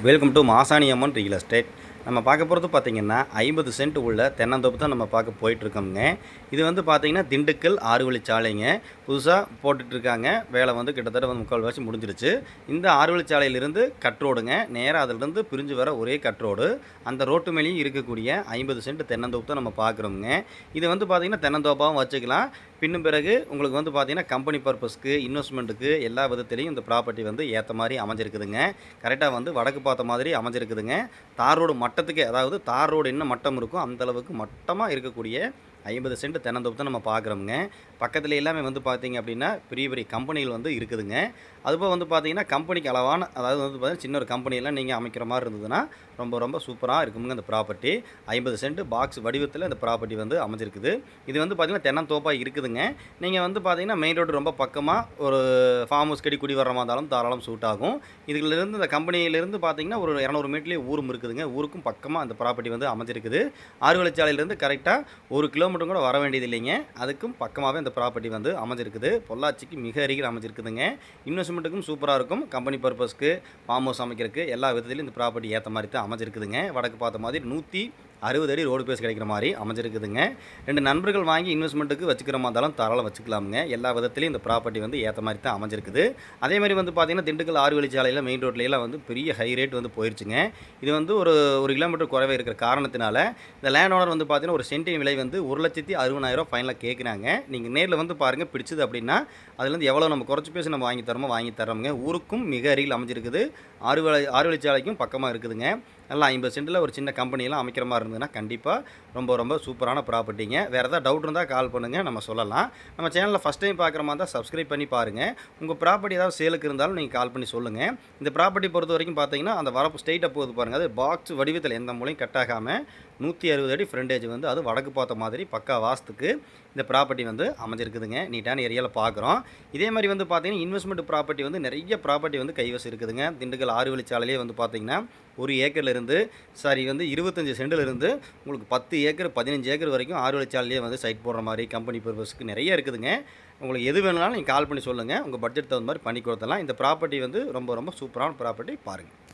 Welcome to Masani Amman real estate நம்ம பார்க்க போகிறது பார்த்தீங்கன்னா ஐம்பது சென்ட் உள்ள தென்னந்தோப்பு தான் நம்ம பார்க்க போயிட்டுருக்கோங்க இது வந்து பார்த்திங்கன்னா திண்டுக்கல் ஆறு வழிச்சாலைங்க புதுசாக போட்டுட்ருக்காங்க. வேலை வந்து கிட்டத்தட்ட வந்து முக்கால் வருஷம் முடிஞ்சிருச்சு. இந்த ஆறு வழிச்சாலையிலிருந்து கட்ரோடுங்க நேராக அதிலிருந்து பிரிஞ்சு வர ஒரே கட்ரோடு அந்த ரோட்டு மேலேயும் இருக்கக்கூடிய ஐம்பது சென்ட் தென்னந்தோப்பு தான் நம்ம பார்க்குறோங்க இது வந்து பார்த்திங்கன்னா தென்னந்தோப்பாகவும் வச்சுக்கலாம். பின்னும் பிறகு உங்களுக்கு வந்து பார்த்தீங்கன்னா கம்பெனி பர்பஸ்க்கு இன்வெஸ்ட்மெண்ட்டுக்கு எல்லா விதத்துலேயும் இந்த ப்ராப்பர்ட்டி வந்து ஏற்ற மாதிரி அமைஞ்சிருக்குதுங்க. கரெக்டாக வந்து வடக்கு பார்த்த மாதிரி அமைஞ்சிருக்குதுங்க. தார் ரோடு மட்டத்துக்கு அதாவது தார் ரோடு என்ன மட்டம் இருக்கோ அந்த அளவுக்கு மட்டமாக இருக்கக்கூடிய ஐம்பது சென்ட் தென்னந்தோப்பு தான் நம்ம பார்க்குறோமுங்க. பக்கத்தில் எல்லாமே வந்து பார்த்தீங்க அப்படின்னா பெரிய பெரிய கம்பெனிகள் வந்து இருக்குதுங்க. அதுபோல் வந்து பார்த்தீங்கன்னா கம்பெனிக்கு அளவான அதாவது வந்து பார்த்தீங்கன்னா சின்ன ஒரு கம்பெனியெல்லாம் நீங்கள் அமைக்கிற மாதிரி இருந்ததுன்னா ரொம்ப ரொம்ப சூப்பராக இருக்குமுங்க இந்த ப்ராப்பர்ட்டி ஐம்பது சென்ட் பாக்ஸ் வடிவத்தில் இந்த ப்ராப்பர்ட்டி வந்து அமைஞ்சிருக்குது. இது வந்து பார்த்தீங்கன்னா தென்னந்தோப்பாக இருக்குதுங்க. நீங்கள் வந்து பார்த்தீங்கன்னா மெயின் ரோடு ரொம்ப பக்கமாக ஒரு ஃபார்ம் ஹவுஸ் கடி குடி வர மாதிரி இருந்தாலும் தாராளம் சூட் ஆகும். இதுலேருந்து இந்த கம்பெனியிலேருந்து பார்த்தீங்கன்னா ஒரு இரநூறு மீட்டர்லேயே ஊரும் இருக்குதுங்க. ஊருக்கும் பக்கமாக அந்த ப்ராப்பர்ட்டி வந்து அமைஞ்சிருக்குது. ஆறுவழிச்சாலையிலேருந்து கரெக்டாக ஒரு கிலோமீட்டர் கூட வர வேண்டியது இல்லைங்க அதுக்கும் பக்கமாகவே இந்த ப்ராப்பர்ட்டி வந்து அமைஞ்சிருக்குது. பொள்ளாச்சிக்கு மிக அருகில் அமைஞ்சிருக்குதுங்க. இன்வெஸ்ட்மெண்ட்டுக்கும் சூப்பராக இருக்கும். கம்பெனி பர்பஸ்க்கு ஃபார்ம் ஹவுஸ் அமைக்கிறதுக்கு எல்லா விதத்துலையும் இந்த ப்ராப்பர்ட்டி ஏற்ற மாதிரி தான் அமைஞ்சிருக்குதுங்க. வடக்கு பார்த்த மாதிரி நூற்றி அறுபது அடி ரோடு பேஸ் கிடைக்கிற மாதிரி அமைஞ்சிருக்குதுங்க. ரெண்டு நண்பர்கள் வாங்கி இன்வெஸ்ட்மெண்ட்டுக்கு வச்சுக்கிற மாதிரி இருந்தாலும் தாராளம் வச்சுக்கலாமுங்க. எல்லா விதத்துலையும் இந்த ப்ராப்பர்ட்டி வந்து ஏற்ற மாதிரி தான் அமைஞ்சிருக்குது. அதே மாதிரி வந்து பார்த்தீங்கன்னா திண்டுக்கல் ஆறு வழிச்சாலையில் மெயின் ரோட்லையெல்லாம் வந்து பெரிய ஹை ரேட் வந்து போயிருச்சுங்க. இது வந்து ஒரு ஒரு கிலோமீட்டர் குறைவே இருக்கிற காரணத்தினால இந்த லேண்ட் ஓனர் வந்து பார்த்தீங்கன்னா ஒரு சென்டின் விலை வந்து ஒரு லட்சத்தி அறுபதாயிரம் ஃபைனலாக கேட்குறாங்க நீங்கள் நேரில் வந்து பாருங்கள் பிடிச்சது அப்படின்னா அதுலேருந்து எவ்வளோ நம்ம குறைச்சி பேசி நம்ம வாங்கி தரமோ வாங்கி தரோமுங்க ஊருக்கும் மிக அருகில் அமைஞ்சிருக்குது. ஆறு வழி ஆறு வழிச்சாலைக்கும் பக்கமாக இருக்குதுங்க. நல்லா ஐம்பது சென்ட்டில் ஒரு சின்ன கம்பெனியெல்லாம் அமைக்கிற மாதிரி இருந்ததுன்னா கண்டிப்பாக ரொம்ப ரொம்ப சூப்பரான ப்ராப்பர்ட்டிங்க. வேறு ஏதாவது டவுட் இருந்தால் கால் பண்ணுங்கள் நம்ம சொல்லலாம். நம்ம சேனலில் ஃபஸ்ட் டைம் பார்க்குற மாதிரி தான் சப்ஸ்கிரைப் பண்ணி பாருங்கள் உங்கள் ப்ராப்பர்ட்டி ஏதாவது சேலுக்கு இருந்தாலும் நீங்கள் கால் பண்ணி சொல்லுங்கள் இந்த ப்ராப்பர்ட்டி பொறுத்த வரைக்கும் பார்த்தீங்கன்னா அந்த வரப்பு ஸ்ட்ரெயிட்டாக போகுது பாருங்கள் அது பாக்ஸ் வடிவத்தில் எந்த மூலையும் கட் ஆகாமல் நூற்றி அறுபது அடி ஃப்ரண்டேஜ் வந்து அது வடக்கு பார்த்த மாதிரி பக்கா வாஸ்துக்கு இந்த ப்ராப்பர்ட்டி வந்து அமைஞ்சிருக்குதுங்க. நீட்டான ஏரியாவில் பார்க்குறோம். இதே மாதிரி வந்து பார்த்தீங்கன்னா இன்வெஸ்ட்மெண்ட் ப்ராப்பர்ட்டி வந்து நிறைய ப்ராப்பர்ட்டி வந்து கைவசம் இருக்குதுங்க. திண்டுக்கல் ஆறு வழிச்சாலையிலே வந்து பார்த்தீங்கன்னா ஒரு ஏக்கர்லேருந்து சாரி வந்து இருபத்தஞ்சி சென்டில் இருந்து உங்களுக்கு பத்து ஏக்கர் பதினஞ்சு ஏக்கர் வரைக்கும் ஆறு வழிச்சாலையிலே வந்து சைட் போடுற மாதிரி கம்பெனி பர்பஸ்க்கு நிறைய இருக்குதுங்க. உங்களுக்கு எது வேணுனாலும் நீங்கள் கால் பண்ணி சொல்லுங்கள் உங்கள் பட்ஜெட் தகுந்த மாதிரி பண்ணி கொடுத்தலாம் இந்த ப்ராப்பர்ட்டி வந்து ரொம்ப ரொம்ப சூப்பரான ப்ராப்பர்ட்டி பாருங்கள்